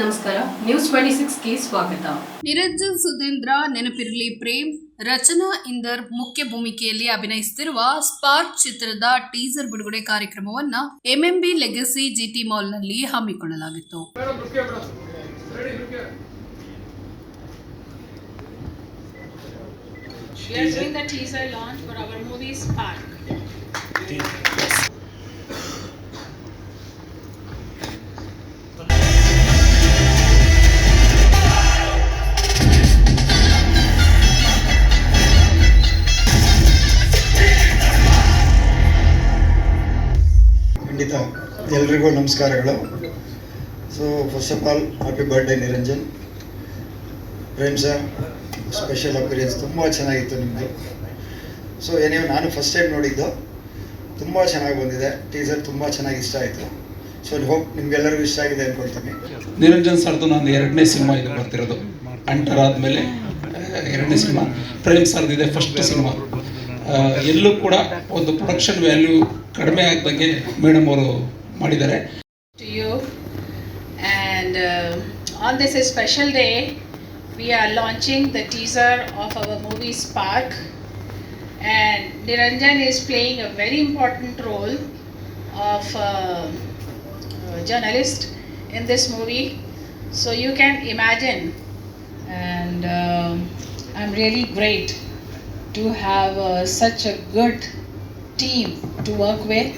ನಮಸ್ಕಾರ news twenty ಸಿಕ್ಸ್ಗೆ ಸ್ವಾಗತ. ನಿರಂಜನ್ ಸುಧೀಂದ್ರ ನೆನಪಿರಲಿ ಪ್ರೇಮ್ ರಚನಾ ಇಂದರ್ ಮುಖ್ಯ ಭೂಮಿಕೆಯಲ್ಲಿ ಅಭಿನಯಿಸುತ್ತಿರುವ ಸ್ಪಾರ್ಕ್ ಚಿತ್ರದ ಟೀಸರ್ ಬಿಡುಗಡೆ ಕಾರ್ಯಕ್ರಮವನ್ನ ಎಂಎಂಬಿ ಲೆಗಸಿ ಜಿಟಿ ಮಾಲ್ನಲ್ಲಿ ಹಮ್ಮಿಕೊಳ್ಳಲಾಗಿತ್ತು. We are doing the teaser launch for our movie Spark. ಖಂಡಿತ ಎಲ್ರಿಗೂ ನಮಸ್ಕಾರಗಳು. So first of all happy birthday Niranjan. Prem sir special appearance ತುಂಬ ಚೆನ್ನಾಗಿತ್ತು ನಿಮ್ಮದು ಸೊ ಏನೇ ನಾನು ಫಸ್ಟ್ ಟೈಮ್ ನೋಡಿದ್ದು. ತುಂಬ ಚೆನ್ನಾಗಿ ಬಂದಿದೆ. ಟೀಸರ್ ತುಂಬ ಚೆನ್ನಾಗಿ ಇಷ್ಟ ಆಯಿತು. ಸೊ ಹೋಪ್ ನಿಮ್ಗೆಲ್ಲರಿಗೂ ಇಷ್ಟ ಆಗಿದೆ ಅಂದ್ಕೊಳ್ತೀನಿ ನಿರಂಜನ್ ಸರ್ದು ನಾನು ಎರಡನೇ ಸಿನಿಮಾ ಇದು ಬರ್ತಿರೋದು ಅಂಟರ್ ಆದಮೇಲೆ ಎರಡನೇ ಸಿನಿಮಾ. ಪ್ರೇಮ್ ಸರ್ದಿದೆ ಫಸ್ಟ್ ಸಿನಿಮಾ. ಎಲ್ಲೂ ಕೂಡ ಒಂದು ಪ್ರೊಡಕ್ಷನ್ ವ್ಯಾಲ್ಯೂ ಕಡಿಮೆ ಆಗ್ದಂಗೆ ಮೇಡಮ್ ಅವರು ಮಾಡಿದ್ದಾರೆ to you And on special day, we are launching the teaser of our movie Spark. And Niranjan is playing a very important role of uh, a journalist in this movie. So you can imagine. And um I'm really great to have uh, such a good team to work with.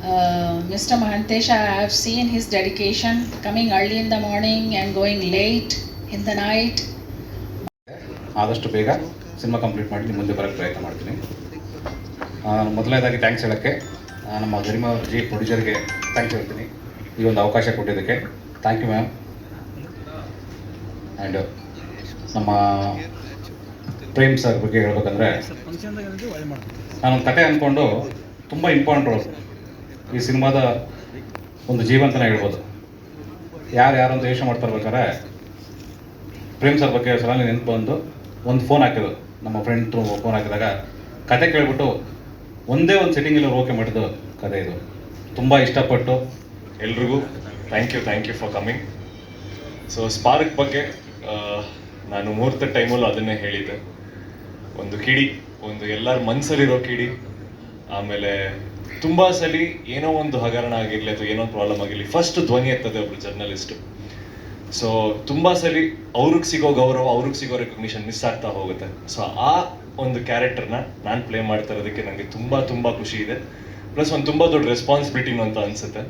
Uh, Mr. Mahantesha, I have seen his dedication coming early in the morning and going late in the night. ಆದಷ್ಟು ಬೇಗ cinema complete ಮಾಡಿ ಮುಂದೆ ಬರೋಕ್ಕೆ ಪ್ರಯತ್ನ ಮಾಡ್ತೀನಿ ಆ, ಮೊದಲನೇದಾಗಿ thanks ಹೇಳೋಕ್ಕೆ ನಮ್ಮ ಗರಿಮಾ ಜಿ ಪ್ರೊಡ್ಯೂಸರ್ಗೆ ಥ್ಯಾಂಕ್ಸ್ ಹೇಳ್ತೀನಿ ಈ ಒಂದು ಅವಕಾಶ ಕೊಟ್ಟಿದ್ದಕ್ಕೆ ಥ್ಯಾಂಕ್ ಯು ಮ್ಯಾಮ್ ಆ್ಯಂಡ್ ನಮ್ಮ ಪ್ರೇಮ್ ಸರ್ ಬಗ್ಗೆ ಹೇಳ್ಬೇಕಂದ್ರೆ ನಾನೊಂದು ಕತೆ ಅಂದ್ಕೊಂಡು ತುಂಬ ಇಂಪಾರ್ಟೆಂಟ್ ರೋಲ್ ಈ ಸಿನಿಮಾದ ಒಂದು ಜೀವಂತನ ಹೇಳ್ಬೋದು. ಯಾರು ಯಾರು ಅಂತ ಯೋಚನೆ ಮಾಡ್ತಾ ಇರ್ಬೇಕಾದ್ರೆ ಪ್ರೇಮ್ ಸರ್ ಬಗ್ಗೆ ಸಲ ನೆನಪು ಬಂದು ಒಂದು ಫೋನ್ ಹಾಕಿದ್ರು ನಮ್ಮ ಫ್ರೆಂಡ್ ಫೋನ್ ಹಾಕಿದಾಗ ಕತೆ ಕೇಳ್ಬಿಟ್ಟು ಒಂದೇ ಒಂದು ಸೆಟ್ಟಿಂಗಲ್ಲಿ ಓಕೆ ಮಾಡಿದ್ದು ಕತೆ ಇದು. ತುಂಬ ಇಷ್ಟಪಟ್ಟು ಎಲ್ರಿಗೂ thank you thank you for coming so Spark ಬಗ್ಗೆ ನಾನು ಮುಹೂರ್ತ ಟೈಮಲ್ಲೂ ಅದನ್ನೇ ಹೇಳಿದ್ದೆ. ಒಂದು ಕಿಡಿ, ಒಂದು ಎಲ್ಲರ ಮನಸ್ಸಲ್ಲಿರೋ ಕಿಡಿ, ಆಮೇಲೆ ತುಂಬ ಸಲಿ ಏನೋ ಒಂದು ಹಗರಣ ಆಗಿರಲಿ ಅಥವಾ ಏನೋ ಪ್ರಾಬ್ಲಮ್ ಆಗಿರಲಿ ಫಸ್ಟ್ ಧ್ವನಿ ಎತ್ತದೆ ಒಬ್ರು ಜರ್ನಲಿಸ್ಟು ಸೊ ತುಂಬ ಸಲಿ ಅವ್ರಿಗೆ ಸಿಗೋ ಗೌರವ, ಅವ್ರಿಗೆ ಸಿಗೋ ರೆಕಗ್ನಿಷನ್ ಮಿಸ್ ಆಗ್ತಾ ಹೋಗುತ್ತೆ. ಸೊ ಆ ಒಂದು ಕ್ಯಾರೆಕ್ಟರ್ನ ನಾನು ಪ್ಲೇ ಮಾಡ್ತಾ ಇರೋದಕ್ಕೆ ನನಗೆ ತುಂಬ ತುಂಬ ಖುಷಿ ಇದೆ. ಪ್ಲಸ್ ಒಂದು ತುಂಬ ದೊಡ್ಡ ರೆಸ್ಪಾನ್ಸಿಬಿಲಿಟಿನೂ ಅಂತ ಅನಿಸುತ್ತೆ.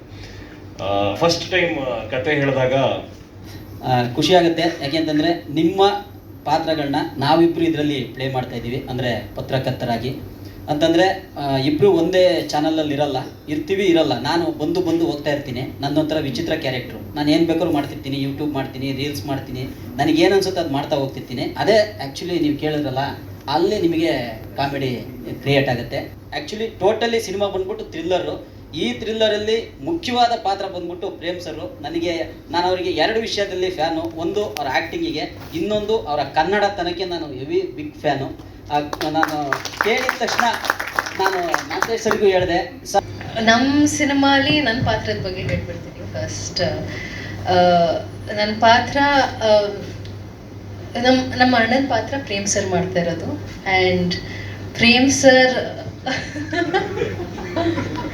ಫಸ್ಟ್ ಟೈಮ್ ಕತೆ ಹೇಳಿದಾಗ ಆ, ಖುಷಿ ಆಗುತ್ತೆ. ಯಾಕೆಂತಂದರೆ ನಿಮ್ಮ ಪಾತ್ರಗಳನ್ನ ನಾವಿಬ್ಬರು ಇದರಲ್ಲಿ ಪ್ಲೇ ಮಾಡ್ತಾ ಇದ್ದೀವಿ. ಅಂದರೆ ಪತ್ರಕರ್ತರಾಗಿ. ಅಂತಂದರೆ ಇಬ್ಬರು ಒಂದೇ ಚಾನಲಲ್ಲಿ ಇರಲ್ಲ. ಇರ್ತೀವಿ ಇರಲ್ಲ. ನಾನು ಬಂದು ಬಂದು ಹೋಗ್ತಾ ಇರ್ತೀನಿ. ನನ್ನೊಂಥರ ವಿಚಿತ್ರ ಕ್ಯಾರೆಕ್ಟ್ರು ನಾನು ಏನು ಬೇಕಾದ್ರೂ ಮಾಡ್ತಿರ್ತೀನಿ. ಯೂಟ್ಯೂಬ್ ಮಾಡ್ತೀನಿ ರೀಲ್ಸ್ ಮಾಡ್ತೀನಿ. ನನಗೆ ಏನು ಅನ್ಸುತ್ತೆ ಅದು ಮಾಡ್ತಾ ಹೋಗ್ತಿರ್ತೀನಿ. ಅದೇ ಆ್ಯಕ್ಚುಲಿ ನೀವು ಕೇಳಿದ್ರಲ್ಲ ಅಲ್ಲಿ ನಿಮಗೆ ಕಾಮಿಡಿ ಕ್ರಿಯೇಟ್ ಆಗುತ್ತೆ. ಆ್ಯಕ್ಚುಲಿ ಟೋಟಲಿ ಸಿನಿಮಾ ಬಂದ್ಬಿಟ್ಟು ಥ್ರಿಲ್ಲರು ಈ ಥ್ರಿಲ್ಲರಲ್ಲಿ ಮುಖ್ಯವಾದ ಪಾತ್ರ ಬಂದ್ಬಿಟ್ಟು ಪ್ರೇಮ್ ಸರ್ ನನಗೆ ನಾನು ಅವರಿಗೆ ಎರಡು ವಿಷಯದಲ್ಲಿ ಫ್ಯಾನು. ಒಂದು ಅವರ ಆ್ಯಕ್ಟಿಂಗಿಗೆ ಇನ್ನೊಂದು ಅವರ ಕನ್ನಡತನಕ್ಕೆ ನಾನು ಹೆವಿ ಬಿಗ್ ಫ್ಯಾನು. ನಾನು ಕೇಳಿದ ತಕ್ಷಣ ನಾನು ಮಾತೇಶ್ವರಿಗೂ ಸರ್ಗೂ ಹೇಳಿದೆ ನಮ್ಮ ಸಿನಿಮಾಲಿ ನನ್ನ ಪಾತ್ರದ ಬಗ್ಗೆ ಹೇಳ್ಬಿಡ್ತೀನಿ ಫಸ್ಟ್ ನನ್ನ ಪಾತ್ರ ನಮ್ಮ ನಮ್ಮ ಅಣ್ಣನ ಪಾತ್ರ ಪ್ರೇಮ್ ಸರ್ ಮಾಡ್ತಾ ಇರೋದು. And Prem sir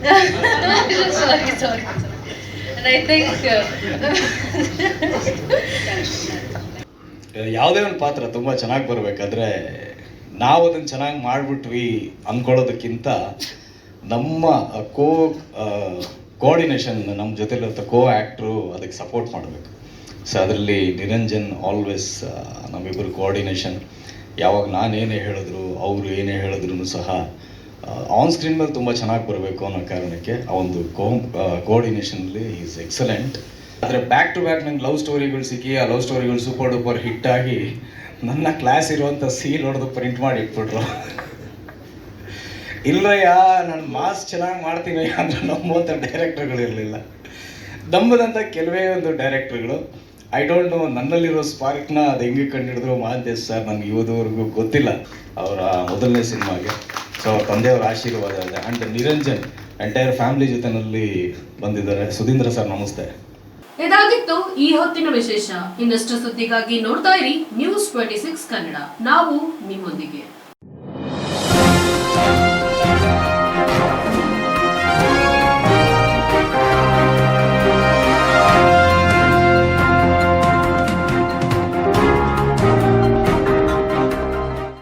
And I think ಯಾವುದೇ ಒಂದು ಪಾತ್ರ ತುಂಬ ಚೆನ್ನಾಗಿ ಬರಬೇಕಾದ್ರೆ ನಾವು ಅದನ್ನು ಚೆನ್ನಾಗಿ ಮಾಡಿಬಿಟ್ವಿ ಅಂದ್ಕೊಳ್ಳೋದಕ್ಕಿಂತ ನಮ್ಮ ಕೋ ಕೋಆರ್ಡಿನೇಷನ್ ನಮ್ಮ ಜೊತೆಲಿರೋ ಕೋ ಆ್ಯಕ್ಟ್ರು ಅದಕ್ಕೆ ಸಪೋರ್ಟ್ ಮಾಡಬೇಕು. ಸೊ ಅದರಲ್ಲಿ ನಿರಂಜನ್ ಆಲ್ವೇಸ್ ನಮ್ಮಿಬ್ಬರು ಕೋಆರ್ಡಿನೇಷನ್ ಯಾವಾಗ ನಾನೇನೇ ಹೇಳಿದ್ರು, ಅವರು ಏನೇ ಹೇಳಿದ್ರು ಸಹ ಆನ್ ಸ್ಕ್ರೀನ್ ಮೇಲೆ ತುಂಬ ಚೆನ್ನಾಗಿ ಬರಬೇಕು ಅನ್ನೋ ಕಾರಣಕ್ಕೆ ಆ ಒಂದು ಕೋ ಕೋಆರ್ಡಿನೇಷನಲ್ಲಿ ಈಸ್ ಎಕ್ಸಲೆಂಟ್ ಆದರೆ ಬ್ಯಾಕ್ ಟು ಬ್ಯಾಕ್ ನಂಗೆ ಲವ್ ಸ್ಟೋರಿಗಳು ಸಿಕ್ಕಿ, ಆ ಲವ್ ಸ್ಟೋರಿಗಳು ಸೂಪರ್ ಡೂಪರ್ ಹಿಟ್ ಆಗಿ ನನ್ನ ಕ್ಲಾಸ್ ಇರುವಂಥ ಸೀಲ್ ಹೊಡೆದು ಪ್ರಿಂಟ್ ಮಾಡಿ ಇಟ್ಬಿಟ್ರು. ಇಲ್ಲಯ್ಯ, ನಾನು ಮಾಸ್ ಚೆನ್ನಾಗಿ ಮಾಡ್ತೀನಿ ಅಂದ್ರೆ ನಮ್ಮಂಥ ಡೈರೆಕ್ಟರ್ಗಳು ಇರಲಿಲ್ಲ. ನಮ್ಮದಂಥ ಕೆಲವೇ ಒಂದು ಡೈರೆಕ್ಟರ್ಗಳು ಐ ಡೋಂಟ್ ನೋ ನನ್ನಲ್ಲಿರೋ ಸ್ಪಾರ್ಕ್ನ ಅದು ಹೆಂಗೆ ಕಂಡುಹಿಡಿದ್ರು ಮಹಾಂತೇಶ್ ಸರ್ ನನಗೆ ಇವತ್ತುವರೆಗೂ ಗೊತ್ತಿಲ್ಲ. ಅವರ ಮೊದಲನೇ ಸಿನಿಮಾಗೆ. ಸೊ ಅವ್ರ ಆಶೀರ್ವಾದ ಇದೆ. ಅಂಡ್ ನಿರಂಜನ್ ಎಂಟೈರ್ ಫ್ಯಾಮಿಲಿ ಜೊತೆನಲ್ಲಿ ಬಂದಿದ್ದಾರೆ. ಸುಧೀಂದ್ರ ಸರ್, ನಮಸ್ತೆ. ಇದಾಗಿತ್ತು ಈ ಹೊತ್ತಿನ ವಿಶೇಷ. ಇನ್ನಷ್ಟು ಸುದ್ದಿಗಾಗಿ ನೋಡ್ತಾ ಇರಿ ನ್ಯೂಸ್ ಟ್ವೆಂಟಿ ಸಿಕ್ಸ್ ಕನ್ನಡ. ನಾವು ನಿಮ್ಮೊಂದಿಗೆ.